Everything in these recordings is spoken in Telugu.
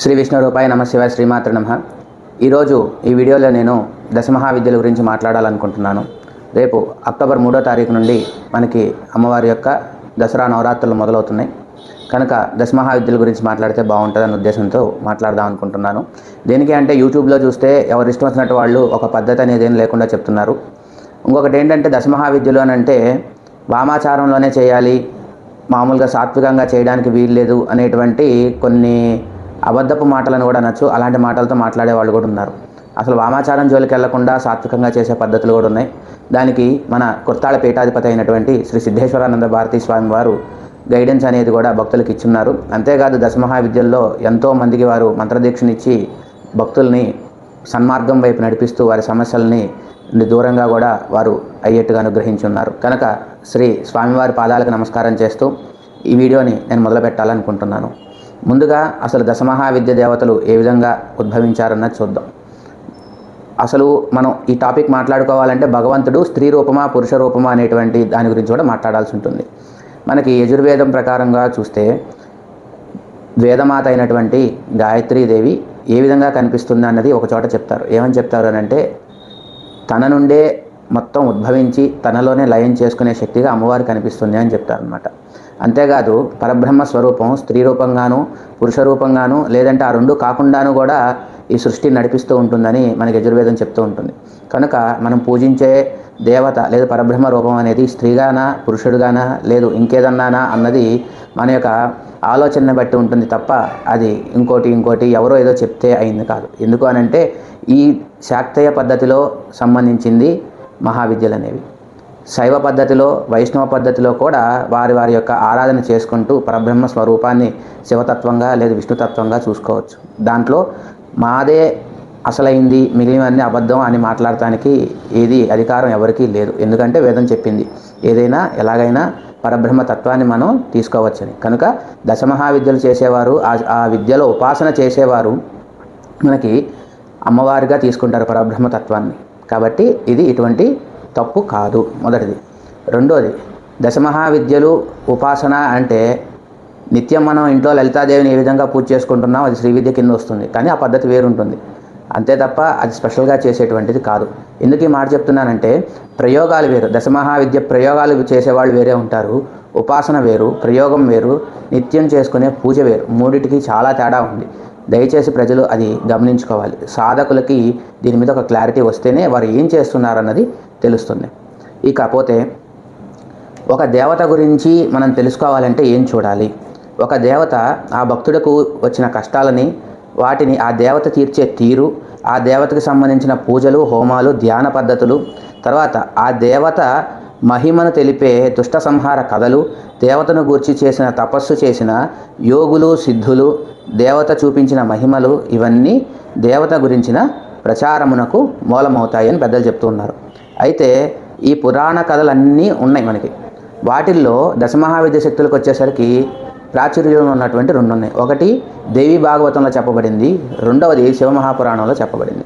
శ్రీ విష్ణు రూపాయ నమశివ శివాయ శ్రీమాత్ర నమ. ఈరోజు ఈ వీడియోలో నేను దశమహావిద్యల గురించి మాట్లాడాలనుకుంటున్నాను. రేపు అక్టోబర్ మూడో తారీఖు నుండి మనకి అమ్మవారి యొక్క దసరా నవరాత్రులు మొదలవుతున్నాయి. కనుక దశమహావిద్యల గురించి మాట్లాడితే బాగుంటుందన్న ఉద్దేశంతో మాట్లాడదాం అనుకుంటున్నాను. దేనికి అంటే యూట్యూబ్లో చూస్తే ఎవరు ఇష్టం వచ్చినట్టు వాళ్ళు ఒక పద్ధతి అనేది ఏం లేకుండా చెప్తున్నారు. ఇంకొకటి ఏంటంటే దశమహావిద్యలు అని అంటే వామాచారంలోనే చేయాలి మామూలుగా సాత్వికంగా చేయడానికి వీల్లేదు అనేటువంటి కొన్ని అబద్ధపు మాటలను కూడా అనొచ్చు. అలాంటి మాటలతో మాట్లాడే వాళ్ళు కూడా ఉన్నారు. అసలు వామాచారం జోలికి వెళ్ళకుండా సాత్వికంగా చేసే పద్ధతులు కూడా ఉన్నాయి. దానికి మన కుర్తాళ పీఠాధిపతి అయినటువంటి శ్రీ సిద్ధేశ్వరానంద భారతీ స్వామి వారు గైడెన్స్ అనేది కూడా భక్తులకు ఇచ్చున్నారు. అంతేకాదు దశమహావిద్యల్లో ఎంతో మందికి వారు మంత్రదీక్షనిచ్చి భక్తుల్ని సన్మార్గం వైపు నడిపిస్తూ వారి సమస్యల్ని దూరంగా కూడా వారు అయ్యేట్టుగా అనుగ్రహించున్నారు. కనుక శ్రీ స్వామివారి పాదాలకు నమస్కారం చేస్తూ ఈ వీడియోని నేను మొదలు పెట్టాలనుకుంటున్నాను ముందుగా అసలు దశమహావిద్య దేవతలు ఏ విధంగా ఉద్భవించారన్నది చూద్దాం. అసలు మనం ఈ టాపిక్ మాట్లాడుకోవాలంటే భగవంతుడు స్త్రీ రూపమా పురుష రూపమా అనేటువంటి దాని గురించి కూడా మాట్లాడాల్సి ఉంటుంది. మనకి యజుర్వేదం ప్రకారంగా చూస్తే వేదమాత అయినటువంటి గాయత్రీదేవి ఏ విధంగా కనిపిస్తుంది అన్నది ఒక చోట చెప్తారు. ఏమని చెప్తారు అని అంటే తన నుండే మొత్తం ఉద్భవించి తనలోనే లయం చేసుకునే శక్తిగా అమ్మవారు కనిపిస్తుంది అని చెప్తారనమాట అంతేకాదు పరబ్రహ్మ స్వరూపం స్త్రీ రూపంగాను పురుష రూపంగాను లేదంటే ఆ రెండు కాకుండాను కూడా ఈ సృష్టి నడిపిస్తూ ఉంటుందని మనకి యజుర్వేదం చెప్తూ ఉంటుంది. కనుక మనం పూజించే దేవత లేదా పరబ్రహ్మ రూపం అనేది స్త్రీగానా పురుషుడుగానా లేదు ఇంకేదన్నానా అన్నది మన యొక్క ఆలోచనని బట్టి ఉంటుంది తప్ప అది ఇంకోటి ఇంకోటి ఎవరో ఏదో చెప్తే అయింది కాదు. ఎందుకు అనంటే ఈ శాక్తేయ పద్ధతిలో సంబంధించింది మహావిద్యలు అనేవి. శైవ పద్ధతిలో వైష్ణవ పద్ధతిలో కూడా వారి వారి యొక్క ఆరాధన చేసుకుంటూ పరబ్రహ్మ స్వరూపాన్ని శివతత్వంగా లేదా విష్ణుతత్వంగా చూసుకోవచ్చు. దాంట్లో మాదే అసలైంది మిగిలినవన్నీ అబద్ధం అని మాట్లాడటానికి ఏది అధికారం ఎవరికీ లేదు. ఎందుకంటే వేదం చెప్పింది ఏదైనా ఎలాగైనా పరబ్రహ్మ తత్వాన్ని మనం తీసుకోవచ్చని. కనుక దశమహావిద్యలు చేసేవారు ఆ- ఆ విద్యలో ఉపాసన చేసేవారు మనకి అమ్మవారిగా తీసుకుంటారు పరబ్రహ్మ తత్వాన్ని. కాబట్టి ఇది ఇటువంటి తప్పు కాదు. మొదటిది. రెండోది దశమహావిద్యలు ఉపాసన అంటే నిత్యం మనం ఇంట్లో లలితాదేవిని ఏ విధంగా పూజ చేసుకుంటున్నాం అది శ్రీ విద్య కింద వస్తుంది. కానీ ఆ పద్ధతి వేరుంటుంది. అంతే తప్ప అది స్పెషల్గా చేసేటువంటిది కాదు. ఎందుకు ఈ మాట చెప్తున్నానంటే ప్రయోగాలు వేరు. దశమహావిద్య ప్రయోగాలు చేసేవాళ్ళు వేరే ఉంటారు. ఉపాసన వేరు ప్రయోగం వేరు నిత్యం చేసుకునే పూజ వేరు. మూడిటికి చాలా తేడా ఉంది. దయచేసి ప్రజలు అది గమనించుకోవాలి. సాధకులకి దీని మీద ఒక క్లారిటీ వస్తేనే వారు ఏం చేస్తున్నారన్నది తెలుస్తుంది. ఇకపోతే ఒక దేవత గురించి మనం తెలుసుకోవాలంటే ఏం చూడాలి? ఒక దేవత ఆ భక్తుడకు వచ్చిన కష్టాలని వాటిని ఆ దేవత తీర్చే తీరు ఆ దేవతకు సంబంధించిన పూజలు హోమాలు ధ్యాన పద్ధతులు తర్వాత ఆ దేవత మహిమను తెలిపే దుష్ట సంహార కథలు దేవతను గూర్చి చేసిన తపస్సు చేసిన యోగులు సిద్ధులు దేవత చూపించిన మహిమలు ఇవన్నీ దేవత గురించిన ప్రచారమునకు మూలమవుతాయని పెద్దలు చెప్తూ ఉన్నారు. అయితే ఈ పురాణ కథలన్నీ ఉన్నాయి మనకి. వాటిల్లో దశమహావిద్య శక్తులకు వచ్చేసరికి ప్రాచుర్యంలో ఉన్నటువంటి రెండు ఉన్నాయి ఒకటి దేవి భాగవతంలో చెప్పబడింది రెండవది శివమహాపురాణంలో చెప్పబడింది.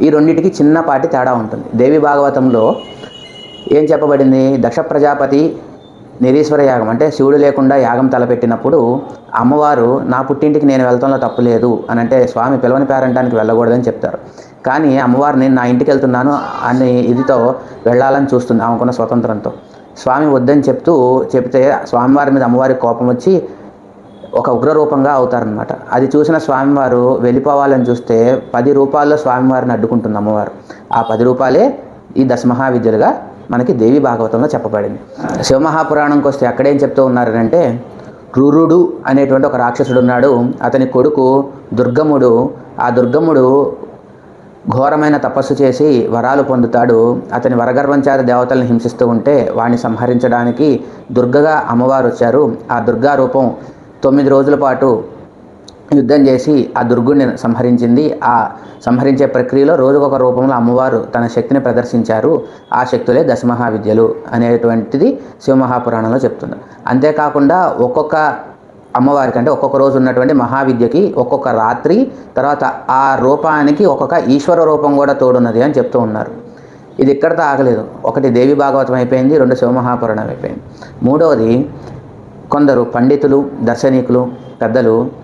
ఈ రెండింటికి చిన్నపాటి తేడా ఉంటుంది. దేవి భాగవతంలో ఏం చెప్పబడింది? దక్ష ప్రజాపతి నిరీశ్వర యాగం. అంటే శివుడు లేకుండా యాగం తలపెట్టినప్పుడు అమ్మవారు నా పుట్టింటికి నేను వెళ్తంలో తప్పు లేదు అని అంటే స్వామి పిలవని పేరంటానికి వెళ్ళకూడదని చెప్తారు. కానీ అమ్మవారు నేను నా ఇంటికి వెళ్తున్నాను అని ఇదితో వెళ్ళాలని చూస్తుంది ఆమెకున్న స్వతంత్రంతో. స్వామి వద్దని చెప్తూ చెప్తే స్వామివారి మీద అమ్మవారి కోపం వచ్చి ఒక ఉగ్రరూపంగా అవుతారనమాట అది చూసిన స్వామివారు వెళ్ళిపోవాలని చూస్తే పది రూపాయల్లో స్వామివారిని అడ్డుకుంటుంది అమ్మవారు. ఆ పది రూపాయలే ఈ దశమహావిద్యలుగా మనకి దేవి భాగవతంలో చెప్పబడింది. శివమహాపురాణంకి వస్తే అక్కడేం చెప్తూ ఉన్నారంటే క్రూరుడు అనేటువంటి ఒక రాక్షసుడు ఉన్నాడు. అతని కొడుకు దుర్గముడు ఆ దుర్గముడు ఘోరమైన తపస్సు చేసి వరాలు పొందుతాడు. అతని వరగర్వంచారి దేవతలను హింసిస్తూ ఉంటే వాడిని సంహరించడానికి దుర్గగా అమ్మవారు వచ్చారు ఆ దుర్గా రూపం తొమ్మిది రోజుల పాటు యుద్ధం చేసి ఆ దుర్గుణ్ణి సంహరించింది. ఆ సంహరించే ప్రక్రియలో రోజుకొక రూపంలో అమ్మవారు తన శక్తిని ప్రదర్శించారు. ఆ శక్తులే దశమహావిద్యలు అనేటువంటిది శివమహాపురాణంలో చెప్తుంది. అంతేకాకుండా ఒక్కొక్క అమ్మవారికి అంటే ఒక్కొక్క రోజు ఉన్నటువంటి మహావిద్యకి ఒక్కొక్క రాత్రి తర్వాత ఆ రూపానికి ఒక్కొక్క ఈశ్వర రూపం కూడా తోడున్నది అని చెప్తూ ఉన్నారు. ఇది ఇక్కడితో ఆగలేదు. ఒకటి దేవి భాగవతం అయిపోయింది రెండు శివమహాపురాణం అయిపోయింది. మూడవది కొందరు పండితులు దర్శనికులు పెద్దలు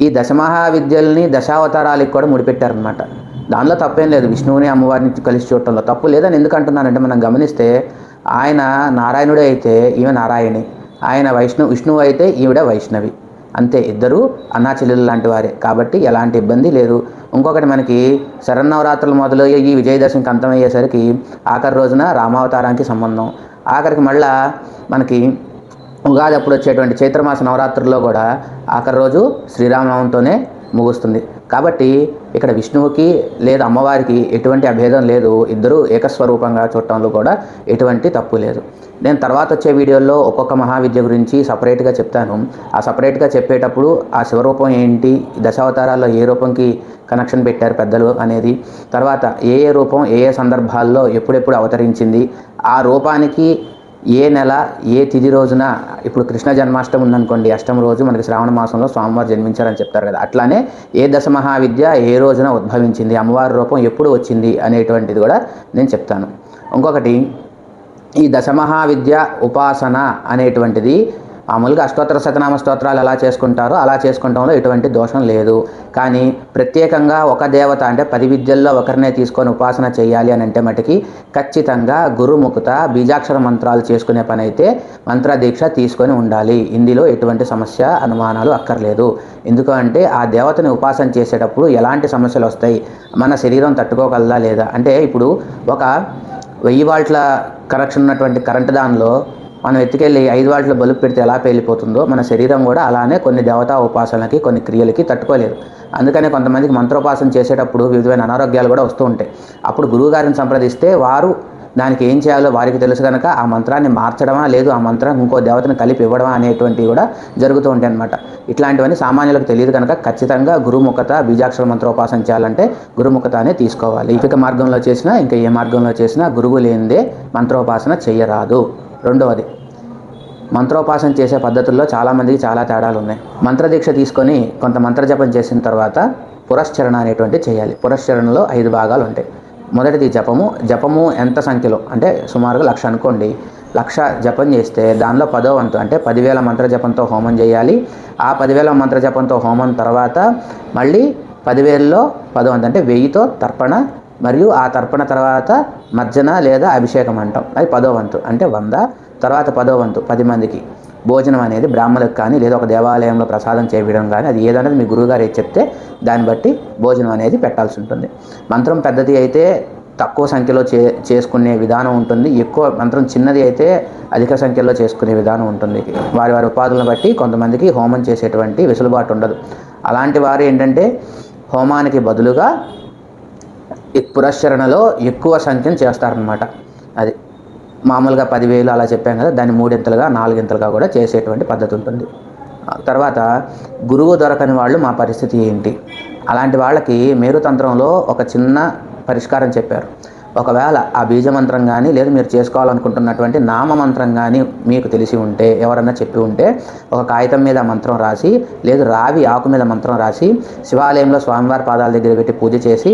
ఈ దశమహావిద్యల్ని దశావతారాలకు కూడా ముడిపెట్టారనమాట దానిలో తప్పేం లేదు. విష్ణువుని అమ్మవారిని కలిసి చూడటంలో తప్పు లేదని ఎందుకు అంటున్నానంటే మనం గమనిస్తే ఆయన నారాయణుడే అయితే ఈమె నారాయణి. ఆయన వైష్ణవు విష్ణువు అయితే ఈవిడ వైష్ణవి. అంతే. ఇద్దరు అన్నా చెల్లెలు లాంటి వారే. కాబట్టి ఎలాంటి ఇబ్బంది లేదు. ఇంకొకటి మనకి శరన్నవరాత్రులు మొదలయ్యి ఈ విజయదశమికి అంతమయ్యేసరికి ఆఖరి రోజున రామావతారానికి సంబంధం. ఆఖరికి మళ్ళా మనకి ఉగాది అప్పుడు వచ్చేటువంటి చైత్రమాస నవరాత్రుల్లో కూడా ఆఖరి రోజు శ్రీరామనవంతోనే ముగుస్తుంది. కాబట్టి ఇక్కడ విష్ణువుకి లేదా అమ్మవారికి ఎటువంటి అభేదం లేదు. ఇద్దరూ ఏకస్వరూపంగా చూడటంలో కూడా ఎటువంటి తప్పు లేదు. నేను తర్వాత వచ్చే వీడియోల్లో ఒక్కొక్క మహావిద్య గురించి సపరేట్గా చెప్తాను. ఆ సపరేట్గా చెప్పేటప్పుడు ఆ శివరూపం ఏంటి? దశావతారాల్లో ఏ రూపంకి కనెక్షన్ పెట్టారు పెద్దలు అనేది? తర్వాత ఏ ఏ రూపం ఏ ఏ సందర్భాల్లో ఎప్పుడెప్పుడు అవతరించింది? ఆ రూపానికి ఏ నెల ఏ తిథి రోజున ఇప్పుడు కృష్ణ జన్మాష్టమి ఉందనుకోండి అష్టమి రోజు మనకి శ్రావణ మాసంలో స్వామివారు జన్మించారని చెప్తారు కదా. అట్లానే ఏ దశ మహావిద్య ఏ రోజున ఉద్భవించింది అమ్మవారి రూపం ఎప్పుడు వచ్చింది అనేటువంటిది కూడా నేను చెప్తాను. ఇంకొకటి ఈ దశమహావిద్య ఉపాసన అనేటువంటిది మామూలుగా అష్టోత్తర శతనామ స్తోత్రాలు ఎలా చేసుకుంటారో అలా చేసుకుంటాంలో ఎటువంటి దోషం లేదు. కానీ ప్రత్యేకంగా ఒక దేవత అంటే పది విద్యల్లో ఒకరినే తీసుకొని ఉపాసన చేయాలి అని అంటే మటుకి ఖచ్చితంగా గురుముఖత బీజాక్షర మంత్రాలు చేసుకునే పని అయితే మంత్ర దీక్ష తీసుకొని ఉండాలి. ఇందులో ఎటువంటి సమస్య అనుమానాలు అక్కర్లేదు. ఎందుకంటే ఆ దేవతని ఉపాసన చేసేటప్పుడు ఎలాంటి సమస్యలు వస్తాయి? మన శరీరం తట్టుకోగలదా లేదా? అంటే ఇప్పుడు ఒక వెయ్యి వాట్ల కనెక్షన్ ఉన్నటువంటి కరెంటు దానిలో మనం ఎత్తుకెళ్ళి ఐదు వాట్ల బలుపు పెడితే ఎలా పేలిపోతుందో మన శరీరం కూడా అలానే కొన్ని దేవతా ఉపాసనలకి కొన్ని క్రియలకి తట్టుకోలేదు. అందుకనే కొంతమందికి మంత్రోపాసన చేసేటప్పుడు వివిధమైన అనారోగ్యాలు కూడా వస్తూ ఉంటాయి. అప్పుడు గురువుగారిని సంప్రదిస్తే వారు దానికి ఏం చేయాలో వారికి తెలుసు కనుక ఆ మంత్రాన్ని మార్చడమా లేదు ఆ మంత్రం ఇంకో దేవతను కలిపి ఇవ్వడమా అనేటువంటివి కూడా జరుగుతూ ఉంటాయి అనమాట ఇట్లాంటివన్నీ సామాన్యులకు తెలియదు కనుక ఖచ్చితంగా గురుముఖత బీజాక్షర మంత్రోపాసన చేయాలంటే గురుముఖత అనే తీసుకోవాలి. ఇపిక మార్గంలో చేసినా ఇంకా ఏ మార్గంలో చేసినా గురువు లేనిదే మంత్రోపాసన చేయరాదు. రెండవది. మంత్రోపాసన చేసే పద్ధతుల్లో చాలామందికి చాలా తేడాలు ఉన్నాయి మంత్రదీక్ష తీసుకొని కొంత మంత్రజపం చేసిన తర్వాత పురశ్చరణ అనేటువంటి చేయాలి. పురశ్చరణలో ఐదు భాగాలు ఉంటాయి మొదటిది జపము. జపము ఎంత సంఖ్యలో? అంటే సుమారుగా లక్ష అనుకోండి. లక్ష జపం చేస్తే దానిలో పదో వంతు అంటే పదివేల మంత్ర జపంతో హోమం చేయాలి. ఆ పదివేల మంత్ర జపంతో హోమం తర్వాత మళ్ళీ పదివేలలో పదో వంతు అంటే వెయ్యితో తర్పణ మరియు ఆ తర్పణ తర్వాత మజ్జన లేదా అభిషేకం అంటాం. అది పదో వంతు. అంటే వంద తర్వాత పదో వంతు పది మందికి. భోజనం అనేది బ్రాహ్మణులకు కానీ లేదా ఒక దేవాలయంలో ప్రసాదం చేయడం కానీ అది ఏదన్నది మీ గురువుగారు ఏది చెప్తే దాన్ని బట్టి భోజనం అనేది పెట్టాల్సి ఉంటుంది. మంత్రం పెద్దది అయితే తక్కువ సంఖ్యలో చే చేసుకునే విధానం ఉంటుంది. ఎక్కువ మంత్రం చిన్నది అయితే అధిక సంఖ్యలో చేసుకునే విధానం ఉంటుంది. వారి వారి ఉపాధులను బట్టి కొంతమందికి హోమం చేసేటువంటి వెసులుబాటు ఉండదు. అలాంటి వారు ఏంటంటే హోమానికి బదులుగా పురస్చరణలో ఎక్కువ సంఖ్యను చేస్తారనమాట అది మామూలుగా పదివేలు అలా చెప్పాం కదా దాన్ని మూడింతలుగా నాలుగింతలుగా కూడా చేసేటువంటి పద్ధతి ఉంటుంది. తర్వాత గురువు దొరకని వాళ్ళు మా పరిస్థితి ఏంటి? అలాంటి వాళ్ళకి మేరుతంత్రంలో ఒక చిన్న పరిష్కారం చెప్పారు. ఒకవేళ ఆ బీజమంత్రం కానీ లేదా మీరు చేసుకోవాలనుకుంటున్నటువంటి నామమంత్రం కానీ మీకు తెలిసి ఉంటే ఎవరన్నా చెప్పి ఉంటే ఒక కాగితం మీద మంత్రం రాసి లేదు రావి ఆకు మీద మంత్రం రాసి శివాలయంలో స్వామివారి పాదాల దగ్గర పెట్టి పూజ చేసి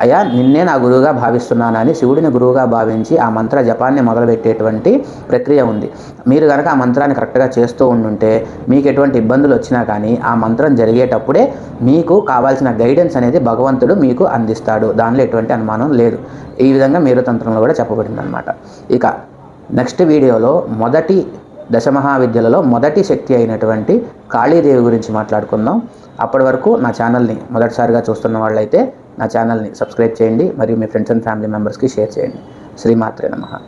అయ్యా నిన్నే నా గురువుగా భావిస్తున్నానని శివుడిని గురువుగా భావించి ఆ మంత్ర జపాన్ని మొదలుపెట్టేటువంటి ప్రక్రియ ఉంది. మీరు కనుక ఆ మంత్రాన్ని కరెక్ట్గా చేస్తూ ఉండుంటే మీకు ఎటువంటి ఇబ్బందులు వచ్చినా కానీ ఆ మంత్రం జరిగేటప్పుడే మీకు కావాల్సిన గైడెన్స్ అనేది భగవంతుడు మీకు అందిస్తాడు. దానిలో ఎటువంటి అనుమానం లేదు. ఈ విధంగా మీరు తంత్రంలో కూడా చెప్పబడింది అనమాట ఇక నెక్స్ట్ వీడియోలో మొదటి దశమహావిద్యలలో మొదటి శక్తి అయినటువంటి కాళీదేవి గురించి మాట్లాడుకుందాం. అప్పటి వరకు నా ఛానల్ని మొదటిసారిగా చూస్తున్న వాళ్ళైతే నా ఛానల్ని సబ్స్క్రైబ్ చేయండి. మరియు మీ ఫ్రెండ్స్ అండ్ ఫ్యామిలీ మెంబర్స్కి షేర్ చేయండి. శ్రీమాత్రే నమహా